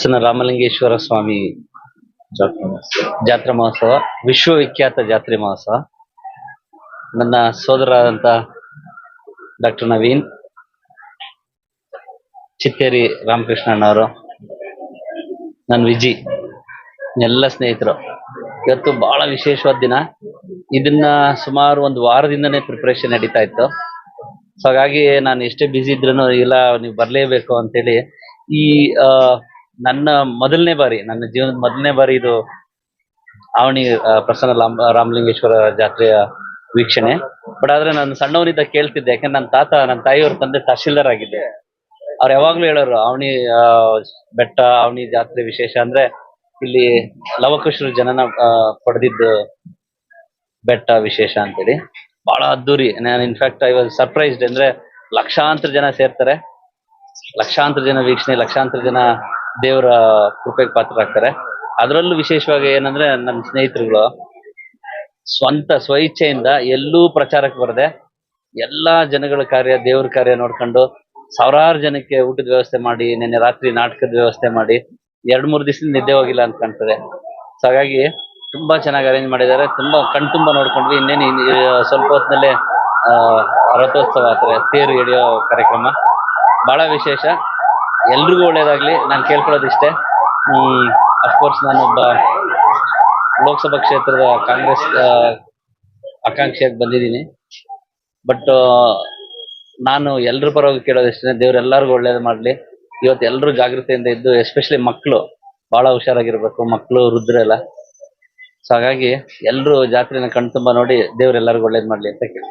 ಹಾಸನ ರಾಮಲಿಂಗೇಶ್ವರ ಸ್ವಾಮಿ ಜಾತ್ರಾ ಮಹೋತ್ಸವ. ವಿಶ್ವವಿಖ್ಯಾತ ಜಾತ್ರೆ ಮಹೋತ್ಸವ. ನನ್ನ ಸೋದರಾದಂತ ಡಾಕ್ಟರ್ ನವೀನ್ ಚಿತ್ತೇರಿ ರಾಮಕೃಷ್ಣಣ್ಣವರು ನನ್ನ ವಿಜಿ ಎಲ್ಲ ಸ್ನೇಹಿತರು. ಇವತ್ತು ಬಹಳ ವಿಶೇಷವಾದ ದಿನ. ಇದನ್ನ ಸುಮಾರು ಒಂದು ವಾರದಿಂದನೇ ಪ್ರಿಪರೇಷನ್ ನಡೀತಾ ಇತ್ತು. ಸೊ ಹಾಗಾಗಿ ನಾನು ಎಷ್ಟೇ ಬ್ಯುಸಿ ಇದ್ರೂ ಇಲ್ಲ ನೀವು ಬರಲೇಬೇಕು ಅಂತೇಳಿ ಈ ನನ್ನ ಮೊದಲನೇ ಬಾರಿ, ನನ್ನ ಜೀವನದ ಮೊದಲನೇ ಬಾರಿ ಇದು ಅವಣಿ ಪ್ರಸನ್ನ ರಾಮ್, ರಾಮಲಿಂಗೇಶ್ವರ ಜಾತ್ರೆಯ ವೀಕ್ಷಣೆ. ಬಟ್ ಆದ್ರೆ ನಾನು ಸಣ್ಣವನಿದ್ದ ಕೇಳ್ತಿದ್ದೆ, ಯಾಕಂದ್ರೆ ನನ್ನ ತಾತ ನನ್ನ ತಾಯಿಯವ್ರ ತಂದೆ ತಹಶೀಲ್ದಾರ್ ಆಗಿದ್ದೆ. ಅವ್ರು ಯಾವಾಗ್ಲೂ ಹೇಳೋರು ಅವನಿ ಬೆಟ್ಟ ಅವನಿ ಜಾತ್ರೆ ವಿಶೇಷ ಅಂದ್ರೆ ಇಲ್ಲಿ ಲವಕುಶರು ಜನನ ಪಡೆದಿದ್ದು ಬೆಟ್ಟ ವಿಶೇಷ ಅಂತೇಳಿ. ಬಹಳ ಅದ್ದೂರಿ. ನಾನು ಇನ್ಫ್ಯಾಕ್ಟ್ ಐ ವಾಸ್ ಸರ್ಪ್ರೈಸ್ಡ್ ಅಂದ್ರೆ ಲಕ್ಷಾಂತರ ಜನ ಸೇರ್ತಾರೆ. ಲಕ್ಷಾಂತರ ಜನ ವೀಕ್ಷಣೆ, ಲಕ್ಷಾಂತರ ಜನ ದೇವರ ಕೃಪೆಗೆ ಪಾತ್ರರಾಗ್ತಾರೆ. ಅದರಲ್ಲೂ ವಿಶೇಷವಾಗಿ ಏನಂದ್ರೆ ನನ್ನ ಸ್ನೇಹಿತರುಗಳು, ಸ್ವಂತ ಸ್ವಇಚ್ಛೆಯಿಂದ ಎಲ್ಲೂ ಪ್ರಚಾರಕ್ಕೆ ಬರದೆ ಎಲ್ಲಾ ಜನಗಳ ಕಾರ್ಯ, ದೇವ್ರ ಕಾರ್ಯ ನೋಡ್ಕೊಂಡು ಸಾವಿರಾರು ಜನಕ್ಕೆ ಊಟದ ವ್ಯವಸ್ಥೆ ಮಾಡಿ, ನಿನ್ನೆ ರಾತ್ರಿ ನಾಟಕದ ವ್ಯವಸ್ಥೆ ಮಾಡಿ, ಎರಡ್ ಮೂರು ದಿವಸ ನಿದ್ದೆ ಹೋಗಿಲ್ಲ ಅಂತ ಕಾಣ್ತದೆ. ಸೊ ಹಾಗಾಗಿ ತುಂಬಾ ಚೆನ್ನಾಗಿ ಅರೇಂಜ್ ಮಾಡಿದ್ದಾರೆ. ತುಂಬಾ ಕಣ್ ತುಂಬಾ ನೋಡ್ಕೊಂಡ್ವಿ. ಇನ್ನೇನು ಸ್ವಲ್ಪ ಹೊತ್ತಿನಲ್ಲೇ ಆ, ರಥೋತ್ಸವ ಆತರ ತೇರು ಎಳೆಯೋ ಕಾರ್ಯಕ್ರಮ. ಬಹಳ ವಿಶೇಷ. ಎಲ್ರಿಗೂ ಒಳ್ಳೇದಾಗ್ಲಿ. ನಾನು ಕೇಳ್ಕೊಳ್ಳೋದಿಷ್ಟೇ ಇಷ್ಟೇ. ಅಫ್ಕೋರ್ಸ್ ನಾನೊಬ್ಬ ಲೋಕಸಭಾ ಕ್ಷೇತ್ರದ ಕಾಂಗ್ರೆಸ್ ಆಕಾಂಕ್ಷೆಯಾಗಿ ಬಂದಿದ್ದೀನಿ. ಬಟ್ ನಾನು ಎಲ್ರ ಪರವಾಗಿ ಕೇಳೋದಿಷ್ಟೇ ದೇವ್ರೆಲ್ಲರಿಗೂ ಒಳ್ಳೇದು ಮಾಡಲಿ. ಇವತ್ತು ಎಲ್ಲರೂ ಜಾಗೃತಿಯಿಂದ ಇದ್ದು ಎಸ್ಪೆಷಲಿ ಮಕ್ಕಳು ಬಹಳ ಹುಷಾರಾಗಿರ್ಬೇಕು. ಮಕ್ಕಳು ವೃದ್ಧರೆಲ್ಲ ಸೊ ಹಾಗಾಗಿ ಎಲ್ಲರೂ ಜಾತ್ರೆನ ಕಣ್ತುಂಬ ನೋಡಿ ದೇವ್ರೆಲ್ಲರಿಗೂ ಒಳ್ಳೇದು ಮಾಡಲಿ ಅಂತ ಕೇಳಿ